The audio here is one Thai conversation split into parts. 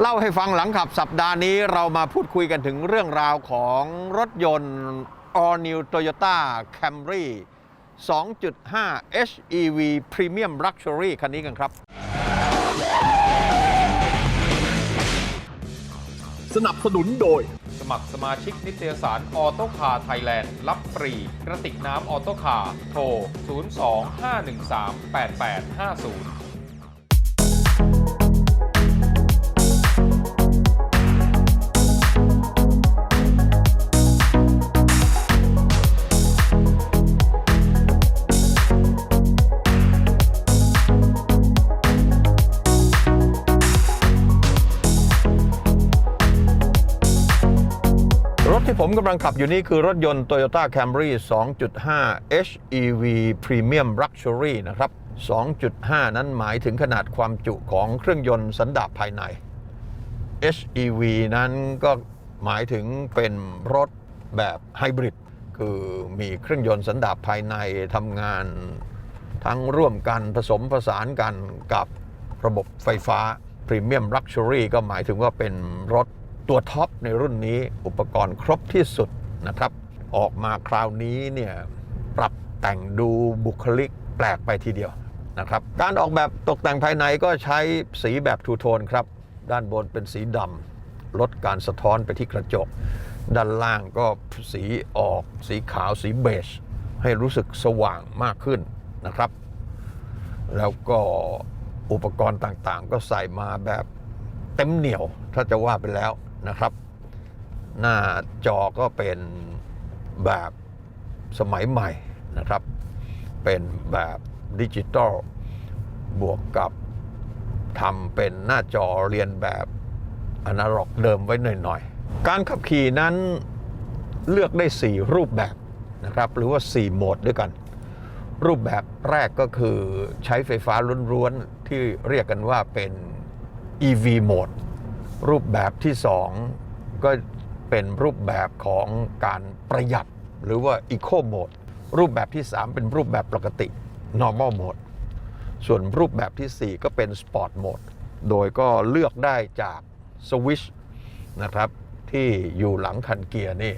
เล่าให้ฟังหลังขับสัปดาห์นี้เรามาพูดคุยกันถึงเรื่องราวของรถยนต์ All New Toyota Camry 2.5 HEV Premium Luxury คันนี้กันครับ สนับสนุนโดย สมัครสมาชิกนิตยสารออโตคาร์ไทยแลนด์รับฟรี กระติกน้ำออโตคาร์โทร 02-513-8850ำลังขับอยู่นี้คือรถยนต์ Toyota Camry 2.5 HEV Premium Luxury นะครับ 2.5 นั้นหมายถึงขนาดความจุของเครื่องยนต์สันดาปภายใน HEV นั้นก็หมายถึงเป็นรถแบบไฮบริด คือมีเครื่องยนต์สันดาปภายในทำงาน ทั้งร่วมกันผสมผสานกันกับระบบไฟฟ้า Premium Luxury ก็หมายถึงว่าเป็นรถ ตัวท็อปในรุ่นนี้อุปกรณ์ครบที่สุดนะครับ ออกมาคราวนี้เนี่ยปรับแต่งดูบุคลิกแปลกไปทีเดียวนะครับ การออกแบบตกแต่งภายในก็ใช้สีแบบทูโทนครับ ด้านบนเป็นสีดำลดการสะท้อนไปที่กระจก ด้านล่างก็สีออกสีขาวสีเบจให้รู้สึกสว่างมากขึ้นนะครับ แล้วก็อุปกรณ์ต่างๆ ก็ใส่มาแบบเต็มเหนียวถ้าจะว่าไปแล้ว นะครับ หน้าจอก็เป็นแบบสมัยใหม่นะครับ เป็นแบบดิจิตอลบวกกับทำเป็นหน้าจอเรียนแบบอนาล็อกเดิมไว้หน่อยๆ การขับขี่นั้นเลือกได้ 4 รูปแบบนะครับ หรือว่า 4 โหมดด้วยกัน รูปแบบแรกก็คือใช้ไฟฟ้าล้วนๆ ที่เรียกกันว่าเป็น EV โหมด รูปแบบที่2ก็เป็นรูปแบบของการประหยัดหรือว่า Eco Mode รูปแบบที่ 3 เป็นรูปแบบปกติ Normal Mode ส่วนรูปแบบทีสี่ 4 ก็เป็น Sport Mode โดยก็เลือกได้จากสวิชนะครับที่อยู่หลังคันเกียร์นี่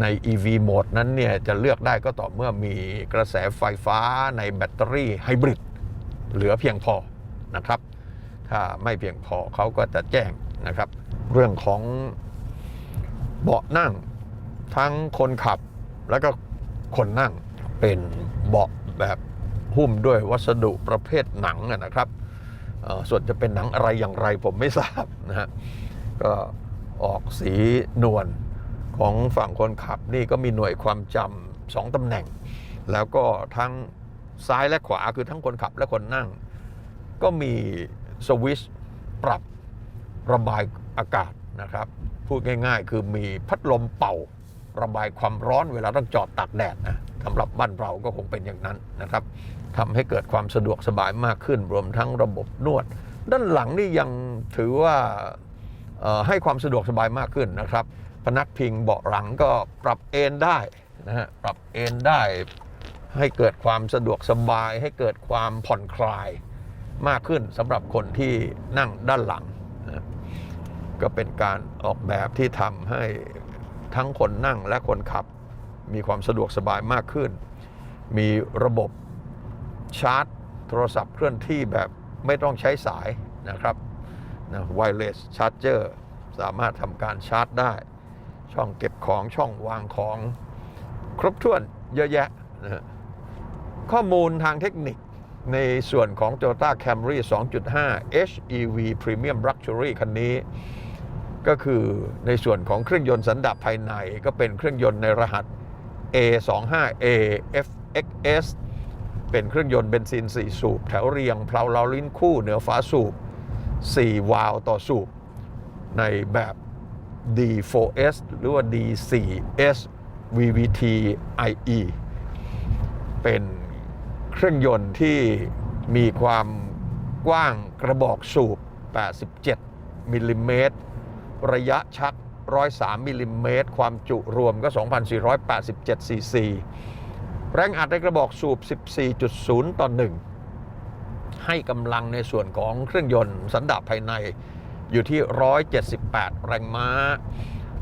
ใน EV โหมดนั้นเนี่ยจะเลือกได้ก็ต่อเมื่อมีกระแสไฟฟ้าในแบตเตอรี่ไฮบริดเหลือเพียงพอนะครับ ถ้าไม่เพียงพอเขาก็จะแจ้งนะครับ เรื่องของเบาะนั่ง ทั้งคนขับแล้วก็คนนั่งเป็นเบาะแบบหุ้มด้วยวัสดุประเภทหนังนะครับส่วนจะเป็นหนังอะไรอย่างไรผมไม่ทราบนะฮะก็ออกสีนวลของฝั่งคนขับนี่ก็มีหน่วยความจำสองตำแหน่ง แล้วก็ทั้งซ้ายและขวาคือทั้งคนขับและคนนั่ง ก็มี สวิตช์ปรับระบายอากาศนะครับ พูดง่ายๆ คือมีพัดลมเป่า ระบายความร้อนเวลาต้องจอดตากแดดนะสำหรับบ้านเราก็คงเป็นอย่างนั้นนะครับทำให้เกิดความสะดวกสบายมากขึ้น รวมทั้งระบบนวด ด้านหลังนี่ยังถือว่าให้ความสะดวกสบายมากขึ้นนะครับ พนักพิงเบาะหลังก็ปรับเอนได้นะฮะปรับเอนได้ให้เกิดความสะดวกสบาย ให้เกิดความผ่อนคลาย มากขึ้นสำหรับคนที่นั่งด้านหลังนะก็เป็นการออกแบบที่ทำให้ทั้งคนนั่งและคนขับ มีความสะดวกสบายมากขึ้น มีระบบชาร์จ โทรศัพท์เคลื่อนที่แบบไม่ต้องใช้สายนะครับนะ wireless charger สามารถทำการชาร์จได้ ช่องเก็บของช่องวางของ ครบถ้วนเยอะแยะนะฮะข้อมูลทางเทคนิค ในส่วนของ Toyota Camry 2.5 HEV Premium Luxury คันนี้ ก็คือในส่วนของเครื่องยนต์สันดาปภายใน ก็เป็นเครื่องยนต์ในรหัส A25AFXS เป็นเครื่องยนต์เบนซิน 4 สูบ แถวเรียงเพลาเลาลิ้นคู่เหนือฝาสูบ 4 วาล์วต่อสูบ ในแบบ D4S หรือว่า D4S VVT IE เป็น เครื่องยนต์ที่มีความกว้างกระบอกสูบ 87 มิลลิเมตร ระยะชัก 103 มิลลิเมตร ความจุรวมก็ 2,487 ซีซี แรงอัดในกระบอกสูบ 14.0 ต่อ 1 ให้กำลังในส่วนของเครื่องยนต์สันดาปภายในอยู่ที่ 178 แรงม้า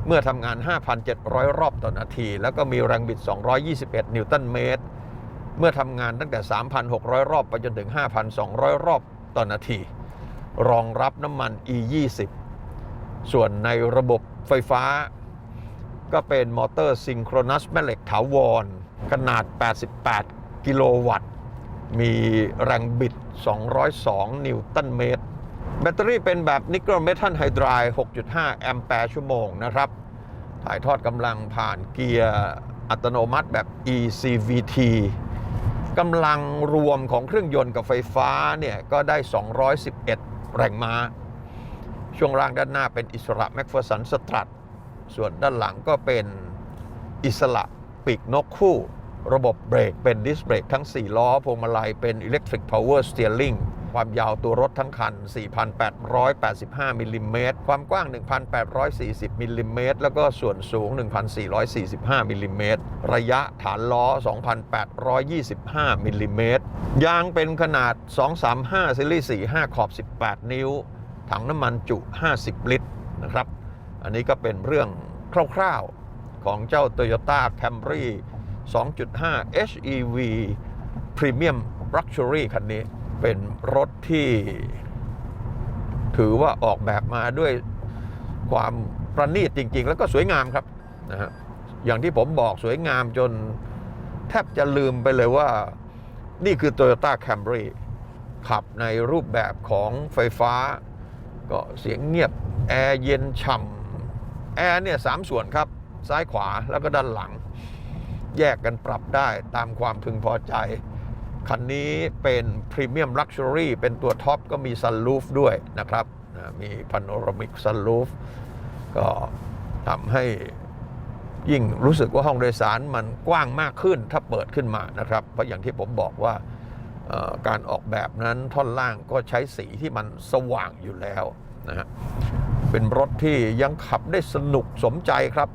เมื่อทำงาน 5,700 รอบต่อนาที แล้วก็มีแรงบิด 221 นิวตันเมตร เมื่อทำงานตั้งแต่ 3,600 รอบ ไปจนถึง 5,200 รอบต่อนาที รองรับน้ำมัน E20 ส่วนในระบบไฟฟ้า ก็เป็นมอเตอร์ซิงโครนัสแม่เหล็กถาวร ขนาด 88 กิโลวัตต์ มีแรงบิด 202 นิวตันเมตร แบตเตอรี่เป็นแบบนิกเกิลเมทัลไฮดราย 6.5 แอมแปร์ชั่วโมงนะครับ ถ่ายทอดกำลังผ่านเกียร์อัตโนมัติแบบ ECVT กำลังรวมของเครื่องยนต์กับไฟฟ้าเนี่ยก็ได้ 211 แรงม้า ช่วงล่างด้านหน้าเป็นอิสระแม็กเฟอร์สันสตรัทส่วนด้านหลังก็เป็นอิสระปีกนกคู่ ระบบเบรกเป็นดิสเบรกทั้ง 4 ล้อพวงมาลัยเป็น Electric Power Steering ความยาวตัวรถทั้งคัน 4,885 มิลลิเมตร ความกว้าง 1,840 มิลลิเมตร แล้วก็ส่วนสูง 1,445 มิลลิเมตร ระยะฐานล้อ 2,825 มิลลิเมตร ยางเป็นขนาด 235ซีรีส์45 ขอบ 18 นิ้ว ถังน้ำมันจุ 50 ลิตรนะครับ อันนี้ก็เป็นเรื่องคร่าวๆ ของเจ้า Toyota Camry 2.5 HEV Premium Luxury คันนี้ เป็นรถที่ถือว่าออกแบบมาด้วยความประณีตจริง ๆ แล้วก็สวยงามครับนะฮะอย่างที่ผมบอกสวยงามจนแทบจะลืมไปเลยว่านี่คือ Toyota Camry ขับในรูปแบบของไฟฟ้า ก็เสียงเงียบ แอร์เย็นฉ่ำแอร์เนี่ยสามส่วนครับ ซ้ายขวาแล้วก็ด้านหลัง แยกกันปรับได้ตามความพึงพอใจ คันนี้เป็นพรีเมียมลักชัวรี่เป็นตัวท็อปก็มีซันลูฟด้วยนะครับมีพาโนรามิกซันลูฟก็ทำให้ยิ่งรู้สึกว่าห้องโดยสารมันกว้างมากขึ้นถ้าเปิดขึ้นมานะครับ เพราะอย่างที่ผมบอกว่าการออกแบบนั้นท่อนล่างก็ใช้สีที่มันสว่างอยู่แล้วนะฮะเป็นรถที่ยังขับได้สนุกสมใจครับ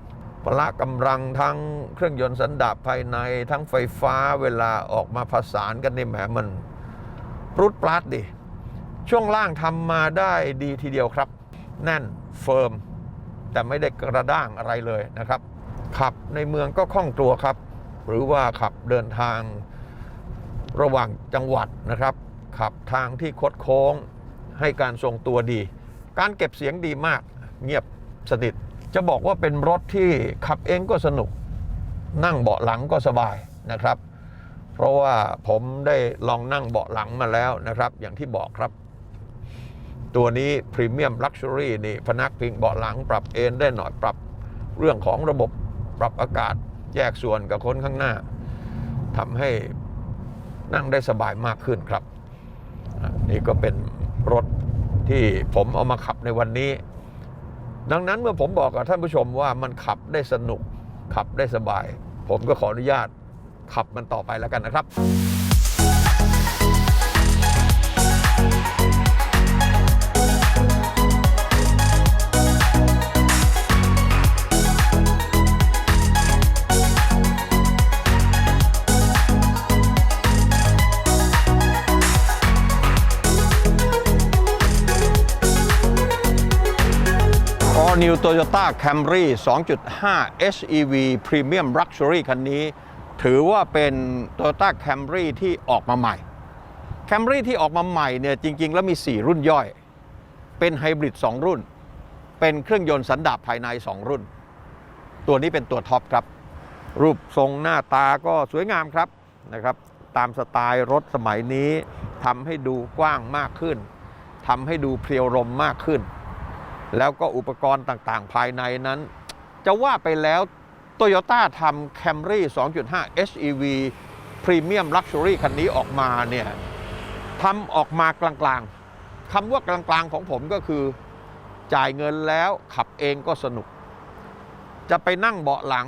พละกำลังทั้งเครื่องยนต์สันดาปภายในทั้งไฟฟ้าเวลาออกมาผสานกันนี่แหมมันรุดปลาดดิ ช่วงล่างทำมาได้ดีทีเดียวครับ แน่นเฟิร์ม แต่ไม่ได้กระด้างอะไรเลยนะครับ ขับในเมืองก็คล่องตัวครับ หรือว่าขับเดินทางระหว่างจังหวัดนะครับ ขับทางที่คดโค้งให้การทรงตัวดี การเก็บเสียงดีมากเงียบสนิท จะบอกว่าเป็นรถที่ขับเองก็สนุก นั่งเบาะหลังก็สบายนะครับ เพราะว่าผมได้ลองนั่งเบาะหลังมาแล้วนะครับ อย่างที่บอกครับ ตัวนี้พรีเมียมลักชัวรี่นี่พนักพิงเบาะหลังปรับเอนได้หน่อยปรับเรื่องของระบบปรับอากาศแยกส่วนกับคนข้างหน้าทำให้นั่งได้สบายมากขึ้นครับ นี่ก็เป็นรถที่ผมเอามาขับในวันนี้ ดังนั้นเมื่อผมบอกกับท่านผู้ชมว่ามันขับได้สนุก ขับได้สบาย ผมก็ขออนุญาตขับมันต่อไปแล้วกันนะครับ New Toyota Camry 2.5 HEV Premium Luxury คันนี้ ถือว่าเป็น Toyota Camry ที่ออกมาใหม่ Camry ที่ออกมาใหม่เนี่ยจริง ๆ แล้วมี 4 รุ่นย่อย เป็นไฮบริด2 รุ่น เป็นเครื่องยนต์สันดาปภายใน 2 รุ่น ตัวนี้เป็นตัวท็อปครับ รูปทรงหน้าตาก็สวยงามครับนะครับ ตามสไตล์รถสมัยนี้ทำให้ดูกว้างมากขึ้นทำให้ดูเพรียวลมมากขึ้น แล้วก็อุปกรณ์ต่างๆ ภายในนั้น จะว่าไปแล้ว Toyota ทำ Camry 2.5 HEV Premium Luxury คันนี้ออกมาเนี่ยทำออกมากลางๆคำว่ากลางๆของผมก็คือ จ่ายเงินแล้วขับเองก็สนุก จะไปนั่งเบาะหลัง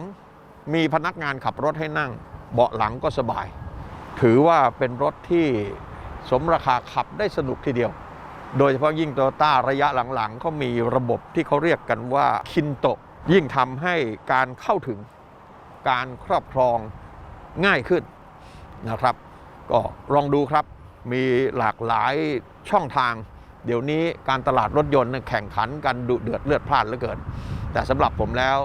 มีพนักงานขับรถให้นั่ง เบาะหลังก็สบาย ถือว่าเป็นรถที่สมราคาขับได้สนุกทีเดียว โดยเฉพาะยิ่งโตโยต้าระยะหลังๆเขามีระบบที่เขาเรียกกันว่าคินโตยิ่งทำให้การเข้าถึงการครอบครองง่ายขึ้นนะครับ ก็ลองดูครับมีหลากหลายช่องทาง เดี๋ยวนี้การตลาดรถยนต์แข่งขันกันดุเดือดเลือดพล่านเหลือเกิน แต่สำหรับผมแล้ว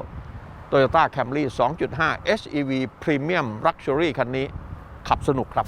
Toyota Camry 2.5 HEV Premium Luxury คันนี้ขับสนุกครับ